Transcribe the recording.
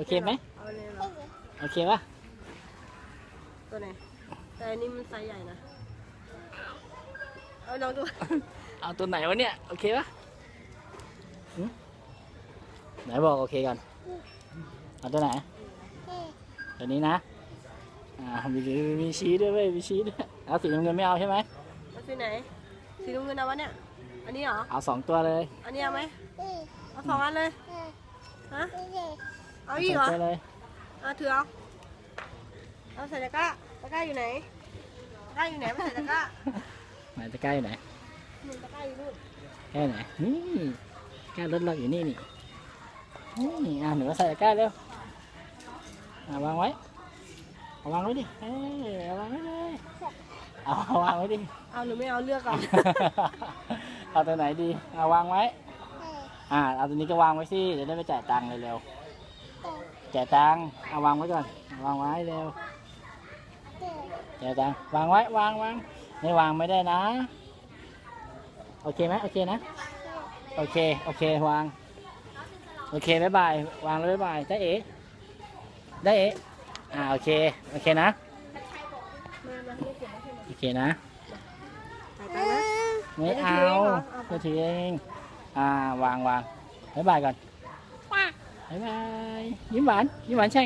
โอเคไหมเอาเลยเหรอโอเคปะตัวไหนแต่อันนี้มันไซส์ใหญ่นะ เอาลองดู เอาตัวไหนวะเนี่ย โอเคปะหึไหนบอกโอเคกันเอาตัวไหน ตัวนี้นะ อ่า มีมีชี้ด้วยเว้ยมีชี้ด้วยเอาสีน้ำเงินไม่เอาใช่ไหมเอาสีไหน สีน้ำเงินเอาวะเนี่ย อันนี้เหรอ เอาสองตัวเลย อันนี้เอาไหมเอาสองอันเลย ฮะเอา เอาอีกสเหอรงอตัวเลยเอาถือเอาเอาใส่ตะกร้าตะกร้าอยู่ไหนตะกร้าอยู่ไหนไม่ใส่ตะกร้าไหนจะใกล้ไหนนู่นตะกร้าอยู่นู่นใกล้ไหนนี่ใกล้รถเราอยู่นี่นี่นี่อะหนูก็ใส่ตะกร้าเร็วอะวางไว้เอาวางไว้ดิเอ้ยเอาวางไว้เลยเอาเอาวางไว้ดิ เอาหรือไม่เอาเลือกก่อนเอาตัวไหนดีเอาวางไว้ อ่าเอาตัวนี้ก็วางไว้สิจะได้ไปจ่ายตังค์เร็วๆ จ่ายตังค์เอาวางไว้ก่อนเอาวางไว้เร็วจ่ายตังค์วางไว้วางวางไม่วางไม่ได้นะ โอเคไหมโอเคนะ โอเคโอเควาง โอเคบ๊ายบายวางแล้วบ๊ายบายได้เอ๋ได้เอ๋อ่าโอเคโอเคนะมามาเรียกเก็บไว้ให้หน่อยโอเคนะจ่ายตังค์นะไม่ไม่เอาได้ถือเองเหรอเอาไปจะถือเองอ่าวางวางบ๊ายบายก่อน บ๊ายบายยิ้มหวานยิ้มหวานแช่